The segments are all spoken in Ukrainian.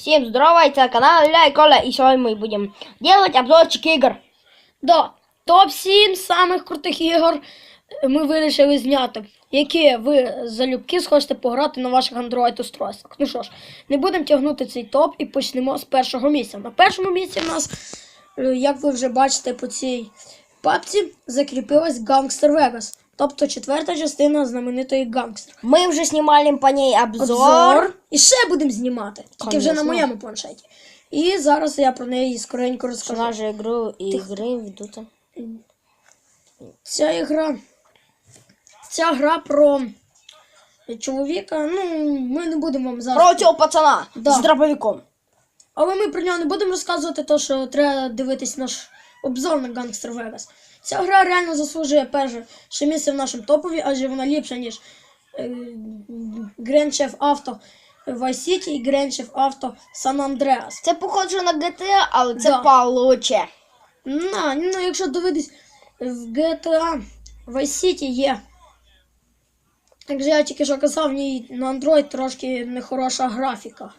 Всем здорово, это канал Ля и Коля, и сегодня мы будем делать обзорчик игр. Да, топ-7 самих крутих ігор ми вирішили зняти, які ви залюбки схочете пограти на ваших Android устройствах. Ну що ж, не будемо тягнути цей топ і почнемо з першого місця. На першому місці в нас, е, як ви вже бачите по цій папці, закріпилась Gangster Vegas. Тобто четверта частина знаменитої Gangster. Мы уже снимали по ней обзор. Обзор. І ще будемо знімати. Тільки вже на моєму планшеті. І зараз я про неї скоренько розкажу. Персонажи игру и игры ведут. Ця ігра. Ця гра про чоловіка. Ну, ми не будемо вам зараз. Против пацана Да. с дробовиком. Але ми про нього не будемо розказувати, то що треба дивитись наш обзор на Gangster Vegas. Ця гра реально заслужує перше ще місце в нашому топові, адже вона ліпша, ніж е, Grand Chef Auto Vice City і Grand Chef Auto San Andreas. Це похоже на GTA, але це Да. получше. На, ну, якщо дивитись в GTA Vice City є. Як же я тільки що казав, в ній на Android трошки нехороша графіка.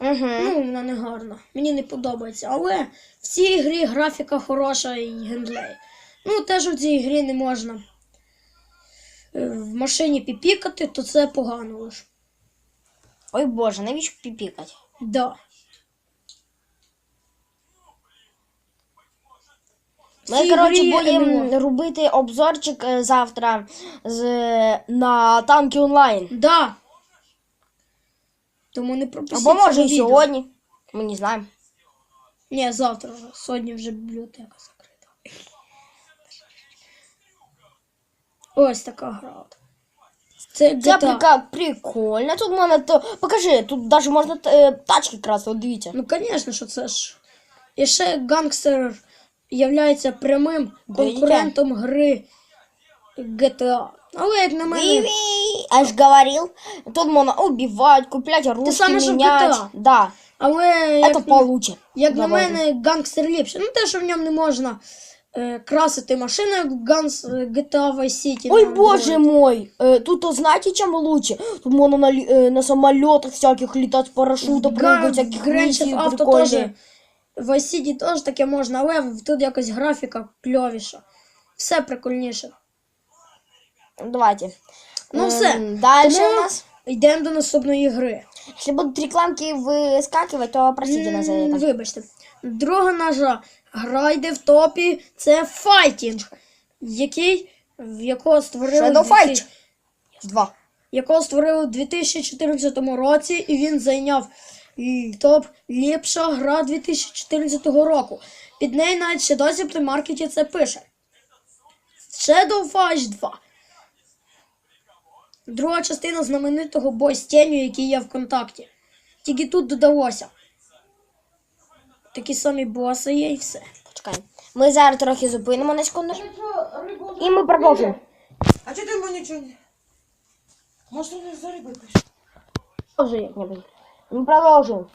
Угу. Ну, вона не гарна. Мені не подобається. Але в цій грі графіка хороша і геймплей. Ну, те, що в цій грі не можна е, в машині піпікати, то це погано лиш. Ой боже, навіщо піпікать? Да. Ми, коротше, будемо робити обзорчик е, завтра з, на танки онлайн. Да. Тому не пропустіть. Або може і відео. сьогодні. Ми не знаємо. Ні, завтра вже. Сьогодні вже бібліотека Ось така гра. Це Це GTA. прика- прикольно. Тут можна то. Покажи, тут навіть можна е, тачки красти, от дивіться. Ну, звісно, що це ж. І ще гангстер являється прямим конкурентом гри GTA. Але як на мене. Я ж говорил. Тут можно убивать, куплять оружие, саме, що в. GTA. Да, Але як, як на мене, гангстер ліпше. Ну, те, що в ньому не можна красити машину, як в Ганс, е, GTA Vice City. Ой, на боже Android. мой, э, тут то знаете, чем лучше? Тут можно на, ли- э, на самолетах всяких летать с парашюта, прыгать, всяких миссий авто теж. прикольные. В Vice City теж таке можна, але тут якось графіка кльовіша. Все прикольніше. Давайте. Ну М, все. Дальше Тому у нас. Йдемо до наступної гри. Если будут рекламки выскакивать, то простите нас за М, это. Вибачте. Друга наша гра йде в топі. Це файтінг, який, в якого створили, Shadow в 2000 Fight. Два. якого створили у 2014 році, і він зайняв топ ліпша гра 2014 року. Під нею навіть ще досі при маркеті це пише. Shadow Fight 2. Друга частина знаменитого бой з тенью, який є в контакті. Тільки тут додалося. Такі самі боси є і все. Почекай. Ми зараз трохи зупинимо на секунду. І ми продовжимо. А что ты ему ничего не... Может, он за рыбой пришел? Продовжуємо як-небудь. Ми продовжуємо.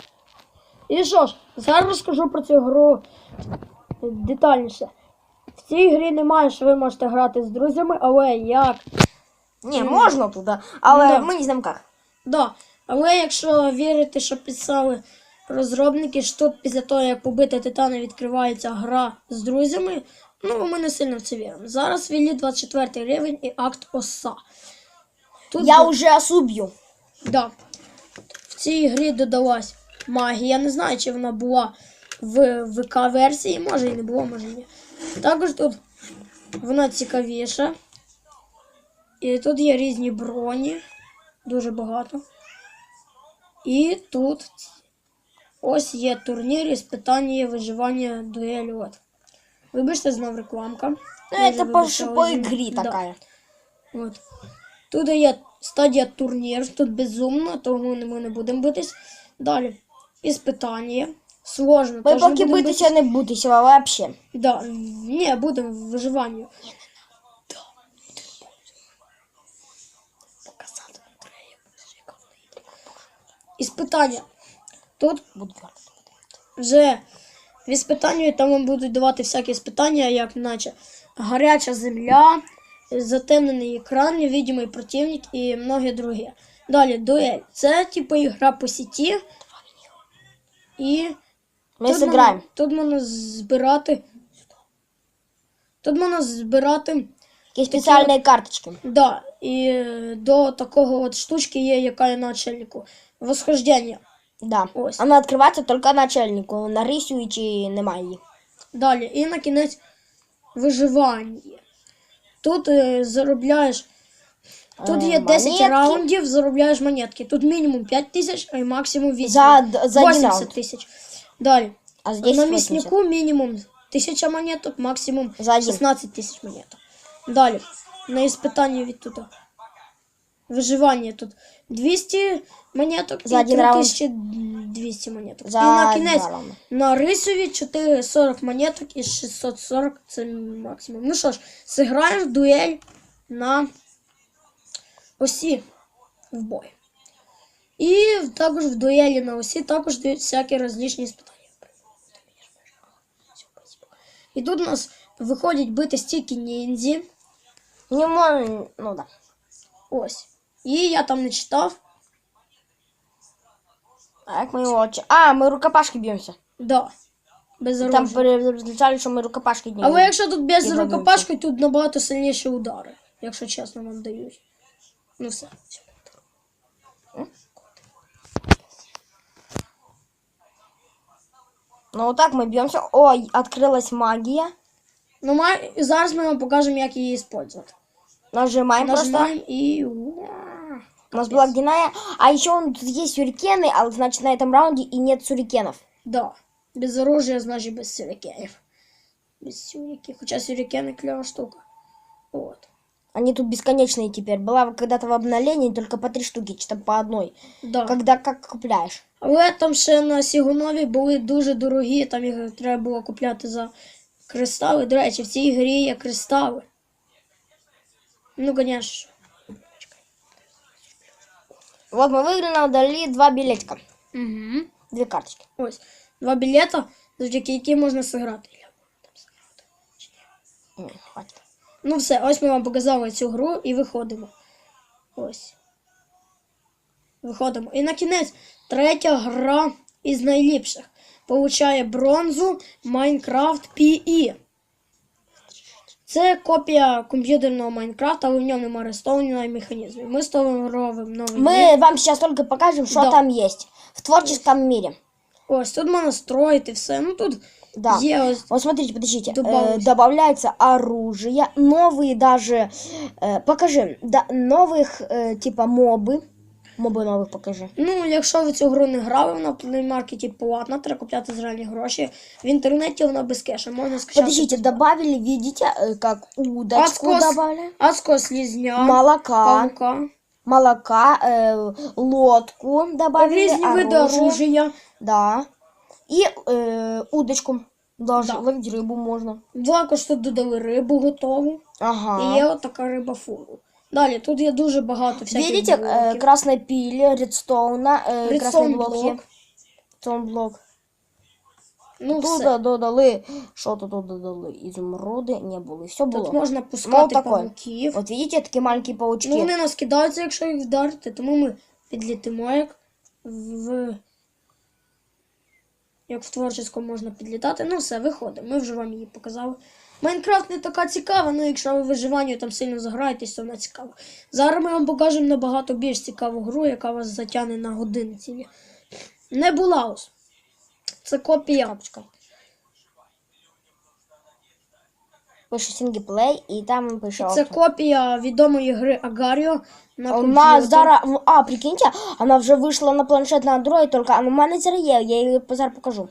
І що ж, зараз розкажу про цю гру детальніше. В цій грі немає, що ви можете грати з друзями, але як. Ні, можна туди, але Да. ми не знаємо як. Да. Але якщо вірити, що писали розробники, що тут після того, як побити титана, відкривається гра з друзями, ну ми не сильно в це віримо. Зараз ввели 24 рівень і акт оса. Тут Я вже осуб'ю. Да. В цій грі додалась магія. Не знаю, чи вона була в ВК-версії, може і не було, може і ні. Також тут вона цікавіша. І тут є різні броні, дуже багато. І тут ось є турнір із питання виживання дуелі. От. Вибачте, знов рекламка. Ну, это по, по игре Да. такая. От. Тут є стадія турнір, тут безумно, тому ми не будемо битись. Далі. Іспитання. Сложно. Ми теж не поки будемо битися не будемо вообще. Да. Ні, будемо в виживанню. Іспитання. Тут Буду вже в іспитанні там вам будуть давати всякі іспитання, як наче гаряча земля, затемнений екран, невидимий противник і многі другі. Далі дуель. Це типу ігра по сіті. І Мы тут сыграем. Можна, тут можна збирати. Тут можна збирати. Есть специальные карточки. Да, і е, до такого от штучки є, яка є на начальнику. Восхождення. Да. Ось. Она открывается только начальнику. На рисуючи немає її. Далі. І на кінець виживання. Тут е, заробляєш. Тут Е, є 10 монетки. раундів, заробляєш монетки. Тут мінімум 5 тисяч, а й максимум 8. За, за один 80 раунд. тисяч. Далі. А здесь на 80. мяснику мінімум 1000 монеток, максимум За один. 16 тисяч монеток. Далі. На іспитання від тут. Виживання тут 200 монеток За і один раунд. 3200 монеток. За і на два кінець раунди. на рисові 440 монеток і 640 це максимум. Ну що ж, зіграємо в дуель на осі в бой. І також в дуелі на осі також дають всякі розлічні спитання. І тут у нас виходять бити стільки ніндзі. Не можем, ну да. Ось. І я там не читав. А як ми його... чи- А, ми рукопашки б'ємося. Да. Без Там оружия. переключали, що ми рукопашки б'ємо. Але якщо тут без І рукопашки, тут набагато сильніші удари, якщо чесно вам дають. Ну все. Ну отак ми б'ємося. Ой, відкрилась магія. Ну, ма... зараз ми вам покажемо, як її використовувати. Нажимаем просто. Нажимаємо і. Уа! У нас была ледяная. А еще он, тут есть сюрикены, а значит на этом раунде и нет сюрикенов. Да. Без оружия, значить без сюрикенів. Без сюрики. Хоча сюрикени кльова штука. От. Они тут бесконечные теперь. Была когда-то в обновлении только по три штуки, что по одной. Да. Когда как купляешь. Але там ще на Сігунові були дуже дорогі, там їх треба було купляти за кристали. До речі, в цій грі є кристали. Ну, звісно. Вот мы выиграли, удалили два билетика. Угу. Две карточки. Ось. Два білета, завдяки яким можна зіграти. Хватит. Ну все, ось ми вам показали цю гру і виходимо. Ось. Виходимо. І на кінець третя гра із найліпших. Получає бронзу Minecraft PE. Це копія комп'ютерного Майнкрафта, але в ньому немає рестовного механізмів. Ми створюємо новий мір. Мы вам сейчас только покажем, что Да. там есть. В творческом мире. Ось тут можна строїти все. Ну тут Да. є ось. Вот смотрите, подождите. э, Добавилось. добавляется оружие, новые даже... э, покажи. Да, новых, э, типа, мобы. Мобы новых покажи. Ну, якщо ви цю гру не грали, вона в плеймаркеті платна, треба купляти за реальні гроші. В інтернеті вона без кеша, можна скачати. Подождите, добавили, видите, э, как удочку Адскос. добавили. Адського слізня, Молока. паука, молока, э, лодку добавили, різні види оружие, оружия. да, и э, удочку. Даже Да. ловить рыбу можно. Також тут додали рибу готову. Ага. І є отака риба фуру. Далі, тут є дуже багато всяких Видите, э, блоків. красной пили, редстоуна, э, красные Редстоун блоки. блок. Редстоун блок. Ну, Тут все. додали, що тут додали? Ізумруди не було. Все було. Тут можна пускати Ну, такой. пауків. От видите, такі маленькі паучки. Ну, вони нас кидаються, якщо їх вдарити, тому ми підлітимо як в. Як в творческому можна підлітати. Ну все, виходимо. Ми вже вам її показали. Майнкрафт не така цікава, ну якщо ви виживанню там сильно заграєтесь, то вона цікава. Зараз ми вам покажемо набагато більш цікаву гру, яка вас затягне на години цілі. Не Булаус. Це копія. Пише сінгіплей, і там пише. Це копія відомої гри Агаріо на Вона зараз, а, прикиньте, вона вже вийшла на планшет на Android, тільки а у мене зараз є, я її зараз покажу.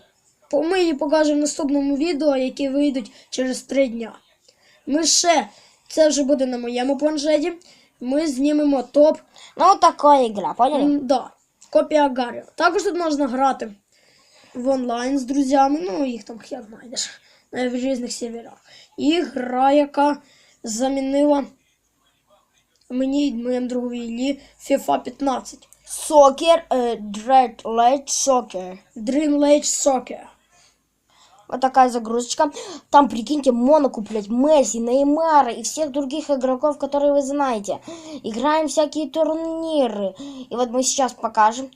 Ми її покажемо в наступному відео, які вийдуть через три дня. Ми ще, це вже буде на моєму планшеті. Ми знімемо топ. Ну, така ігра, поняли? М, да, копія Гаррі. Також тут можна грати в онлайн з друзями. Ну, їх там хер знайдеш. На в різних серверах. І гра, яка замінила мені і моєму другові Іллі FIFA 15. Сокер, е, Dread Light Soccer. Dream Lake Soccer. Вот такая загрузочка. Там, прикиньте, можно куплять Месси, Неймара и всех других игроков, которые вы знаете. Играем всякие турниры. И вот мы сейчас покажем.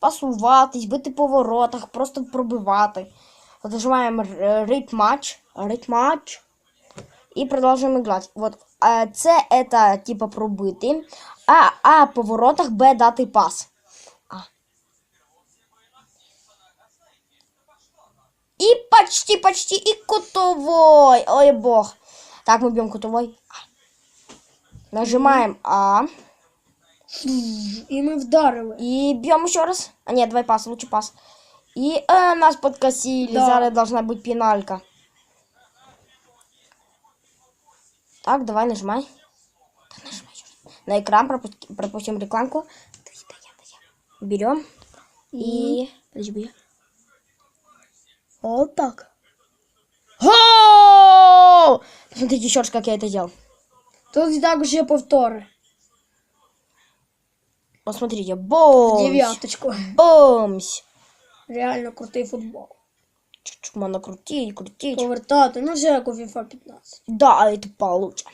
пасуватись, бити по воротах, просто пробивати. Вот нажимаем рейд матч, рейд матч и продолжаем играть. Вот а, С это типа пробити, а, а по Б дати пас. И почти, почти, и кутовой. Ой, бог. Так, мы бьем кутовой. Нажимаем А. І ми вдарили. И бьем еще раз. А нет, давай пас, лучше пас. И э, нас подкосили. Да. Зараз должна быть пеналька. Так, давай нажимай. Так, нажимай. На экран пропусти- пропустим рекламку. Да, да, да. Берем. И... Подожди. Вот так. Гол! Посмотрите еще раз, как я это делал. Тут також є повтори. Посмотрите. Бомс. Дев'яточку. Бомс. Реально крутий футбол. Можно крутить, крутить. Повертати, ну все як у FIFA 15. Да, это получше.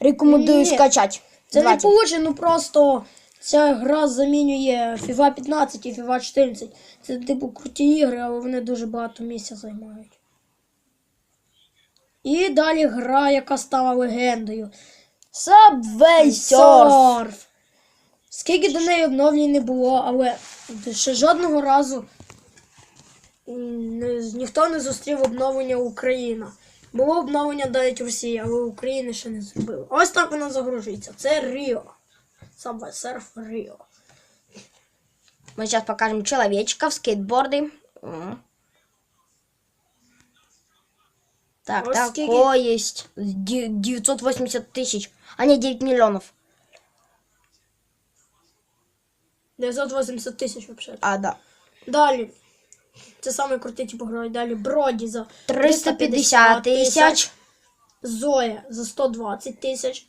Рекомендую Ні. скачать. Це не получше, ну просто ця гра замінює FIFA 15 і FIFA 14. Це типу круті ігри, але вони дуже багато місця займають. І далі гра, яка стала легендою. Subway Surf. Скільки до неї обновлень не було, але ще жодного разу ніхто не зустрів обновлення Україна. Було обновлення навіть Росії, але України ще не зробили. Ось так вона загружується. Це Ріо. Subway Surf Ріо. Мы сейчас покажем человечков, скейтборды. М. Так, Вот такое есть. Де- 980 тысяч. А не 9 миллионов. 980 тисяч взагалі. А, да. Далі. Це саме крутий типу грає. Далі Броді за 350 тысяч. Зоя за 120 тисяч,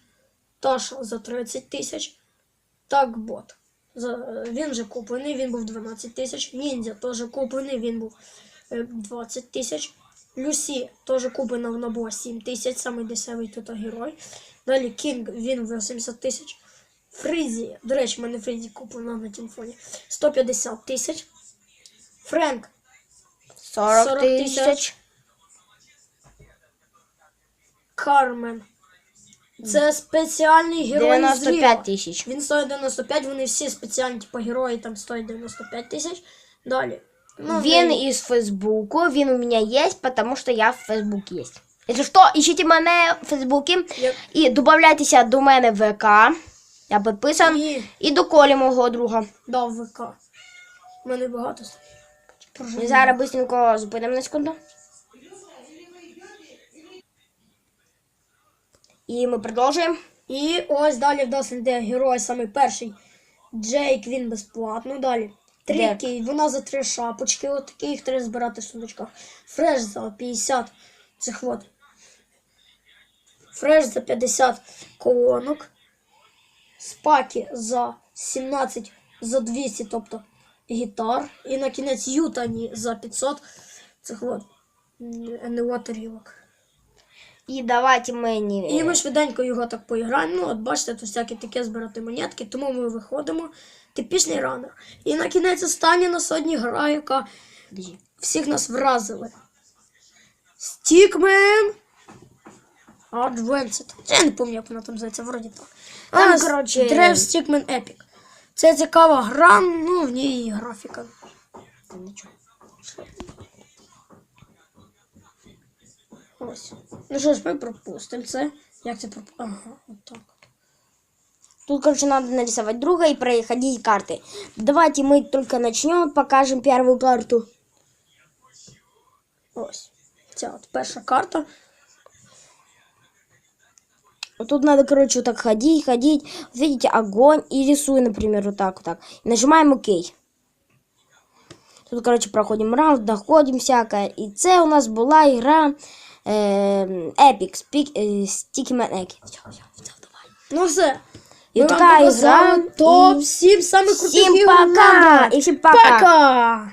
Таша за 30 тисяч, Такбот. За, він вже куплений, він був 12 тисяч. Ніндзя теж куплений, він був е, 20 тисяч. Люсі теж куплена, вона була 7 тисяч, самий дешевий тут герой. Далі Кінг, він 80 тисяч. Фрізі, до речі, в мене Фрізі куплена на телефоні. 150 тисяч. Френк 40 40 тысяч. тысяч. Кармен. Це спеціальний герой. 95 тисяч. Він стоїть 95, вони всі спеціальні, типу, герої там стоять 95 тисяч. Далі. Ну, Вин він- из Фейсбуку. Вин у меня есть, потому что я в Фейсбуке есть. Если что, ищите мене в Фейсбуке Як- і добавляйтеся до мене в ВК. Я підписан. І І до Колі мого друга. дав ВК. У мене багато. Ми зараз быстренько зупинимо на секунду. І ми продовжуємо. І ось далі в нас йде герой самий перший. Джейк, він безплатно. Далі. Трікі, вона за три шапочки, от такі їх треба збирати в сундучках. Фреш за 50 цих от. Фреш за 50 колонок. Спаки за 17 за 200, тобто гітар. І на кінець Ютані за 500 цих от НЛО тарілок. І давайте мені. І ми швиденько його так поіграємо. Ну, от бачите, тут всяке таке збирати монетки, тому ми виходимо. Типічний ранер. І на кінець остання на сьогодні гра, яка всіх нас вразили. Стікмен. Advanced. Я не пам'ятаю, як вона там називається, вроді так. Там, коротше, Drive Stickman Epic. Це цікава гра, ну, в ній і графіка. Нічого. Ось. Ну що ж, ми пропустимо це. Як це пропустимо? Ага, отак. Тут, короче, надо нарисовать друга и проходить карты. Давайте мы только начнем, покажем первую карту. Ось. Ця от перша карта. Вот тут надо, короче, вот так ходить, ходить. Вот видите, огонь и рисую, например, вот так, вот так. И нажимаем ОК. Тут, короче, проходим раунд, находим всякое. И це у нас була игра э, Epic, Speak, э, Stickman Egg. Всё, всё, всё, давай. Ну все. І Ми вам така показали ігра, топ і 7 самих крутих Всім ігор пока! Лондона. І всім пока! Пока!